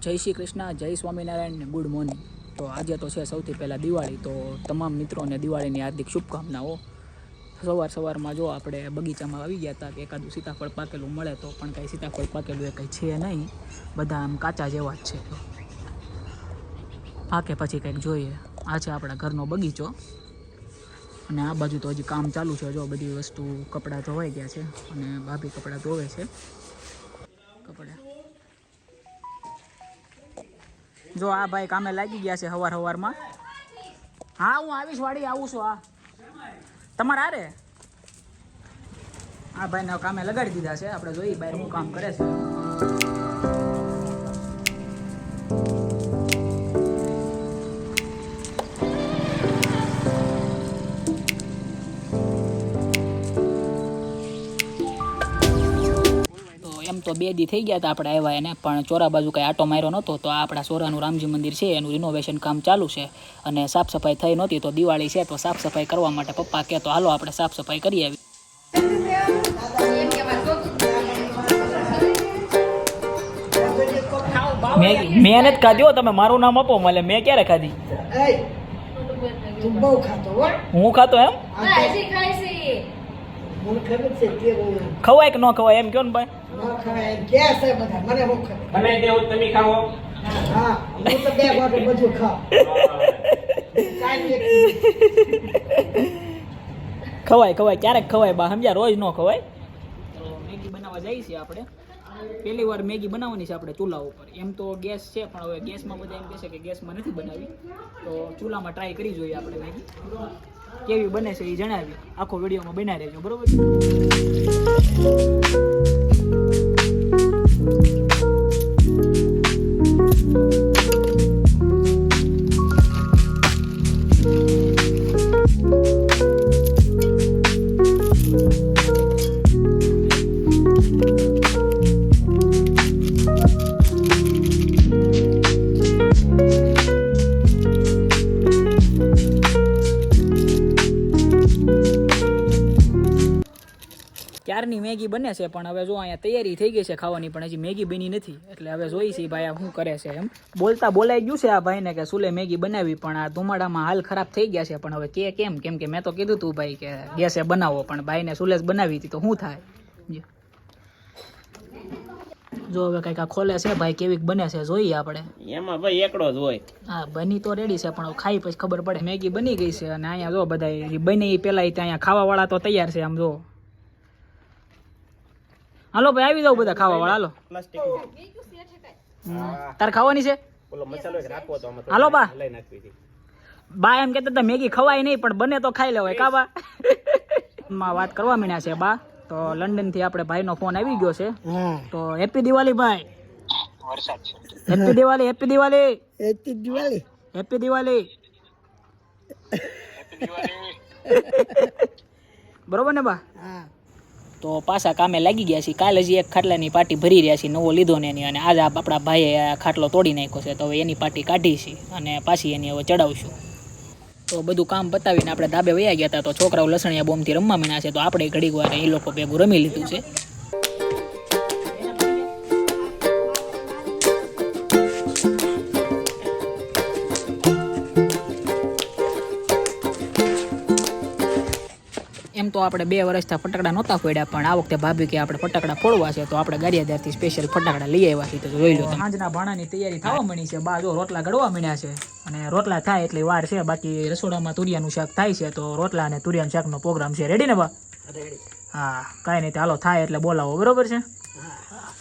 જય શ્રી કૃષ્ણ, જય Swaminarayan, good morning. તો આજે તો છે સૌથી પહેલાં દિવાળી, તો તમામ મિત્રોને દિવાળીની હાર્દિક શુભકામનાઓ. સવાર સવારમાં જો આપણે બગીચામાં આવી ગયા હતા કે એકાદું સીતાફળ પાકેલું મળે તો પણ કાંઈ સીતાફળ પાકેલું એ કંઈ છે નહીં. બધા આમ કાચા જેવા જ છે પાકે પછી કંઈક જોઈએ. આ છે આપણા ઘરનો બગીચો. અને આ બાજુ તો હજી કામ ચાલુ છે, જો બધી વસ્તુ કપડાં ધોવાઈ ગયા છે અને ભાભી કપડાં ધોવે છે. કપડાં. જો આ ભાઈ કામે લાગી ગયા છે હવાર સવારમાં હા, હું આવીશ વાડી, આવું છું, હા. તમારે આરે આ ભાઈને કામે લગાડી દીધા છે, આપણે જોઈએ બહાર શું કામ કરે છે. તો તો બે દી થઈ ગયા હતા આપણે આવ્યા એને પણ ચોરા બાજુ કાંઈ આટો માર્યો નહોતો. તો આ આપણા સોરાનું રામજી મંદિર છે એનું રિનોવેશન કામ ચાલુ છે. અને સાફ સફાઈ થઈ નહોતી તો દિવાળી છે તો સાફ સફાઈ કરવા માટે પપ્પા કહે તો હાલો આપણે સાફ સફાઈ કરી આવી મેં જ ખાધી હો તમે મારું નામ આપો મને મેં ક્યારે ખાધી? એય, તું બહુ ખાતો હો. હું ખાતો એમ? ખવાય કે ન ખવાય એમ કહો ને ભાઈ? ખવાય કે છે બધા મને બહુ ખબર? બનાવી દેવું તમે ખાવો હા હું તો બે ગોટે બધું ખાવ ખવાય ખવાય ક્યારેક ખવાય બા સમજ્યા? રોજ ન ખવાય. તો મેગી બનાવવા જઈએ છીએ આપણે. પહેલી વાર મેગી બનાવવાની છે આપણે ચૂલા ઉપર. એમ તો ગેસ છે પણ હવે ગેસમાં બધા એમ કહેશે કે ગેસમાં નથી બનાવી. તો ચૂલામાં ટ્રાય કરી જોઈએ આપણે મેગી. કેવી બને છે એ જણાવી. આખો વિડીયોમાં બનાવી રહેજો બરોબર? ક્યારની મેગી બને છે પણ હવે જો અહીંયા તૈયારી થઈ ગઈ છે ખાવાની પણ હજી મેગી બની નથી. એટલે હવે જોઈ છે ભાઈ આ શું કરે છે એમ. બોલતા બોલાઈ ગયું છે આ ભાઈને કે સુલે મેગી બનાવી પણ આ ધુમાડામાં હાલ ખરાબ થઈ ગયા છે પણ હવે કે કેમ? કેમ કે મેં તો કીધું તું ભાઈ કે ગેસે બનાવો પણ ભાઈને સુલેસ બનાવી હતી તો શું થાય? જો. હવે કંઈક આ ખોલે છે ભાઈ કેવીક બને છે જોઈએ આપણે. એમાં ભાઈ એકડો જ હોય. હા બની તો રેડી છે પણ ખાઈ પછી ખબર પડે. મેગી બની ગઈ છે અને અહીંયા જો બધા બની પેલા ત્યાં અહીંયા ખાવાવાળા તો તૈયાર છે આમ જો. હાલો ભાઈ આવી જાવ બધા ખાવાવાળા હાલો. તાર તારે ખાવાની છે? હાલો બા. બા એમ કહેતા હતા મેગી ખવાય નહીં પણ બને તો ખાઈ લેવાય. કા બા? માં વાત કરવા માંડ્યા છે બા. તો લંડનથી આપણે ભાઈનો ફોન આવી ગયો છે. તો હેપી દિવાળી ભાઈ. Happy Diwali. Happy Diwali. Happy Diwali. Happy Diwali. બરોબર ને બા? હા. તો પાછા કામે લાગી ગયા છીએ. કાલે હજી એક ખાટલાની પાટી ભરી રહ્યા છીએ, નવો લીધો ને એની. અને આજે આપણા ભાઈએ ખાટલો તોડી નાખ્યો છે. તો હવે એની પાટી કાઢી છે અને પાછી એની હવે ચડાવશું. તો બધું કામ પતાવીને આપણે ધાબે વયા ગયા હતા. તો છોકરાઓ લસણિયા બોમથી રમવા મીના છે. તો આપણે ઘડીક વાર એ લોકો ભેગું રમી લીધું છે. એમ તો આપણે બે વર્ષથી ફટાકડા નહોતા ફોડ્યા પણ આ વખતે ભાભી કે આપણે ફટાકડા ફોડવા છે તો આપણે ગારિયાદારથી સ્પેશિયલ ફટાકડા લઈ આવ્યા છીએ તો જોઈ લો સાંજના ભાણાની તૈયારી થવા મળી છે બા જો રોટલા ગળવા માંડ્યા છે અને રોટલા થાય એટલી વાર છે બાકી રસોડામાં તુરિયાનું શાક થાય છે તો રોટલા અને તુરિયાનું શાકનો પ્રોગ્રામ છે. રેડી ને બા? હા કાંઈ નહીં ચાલો હાલો થાય એટલે બોલાવો બરોબર છે? તો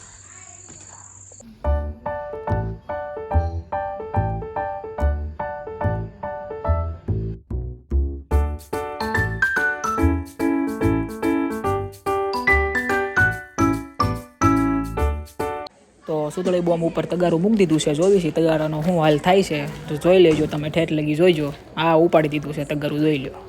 સુતળી બોમ્બ ઉપર તગારું મૂકી દીધું છે જોઈ છે તગારાનો શું હાલ થાય છે? તો જોઈ લેજો તમે, ઠેઠ લગી જોઈજો. આ ઉપાડી દીધું છે, તગારું જોઈ લો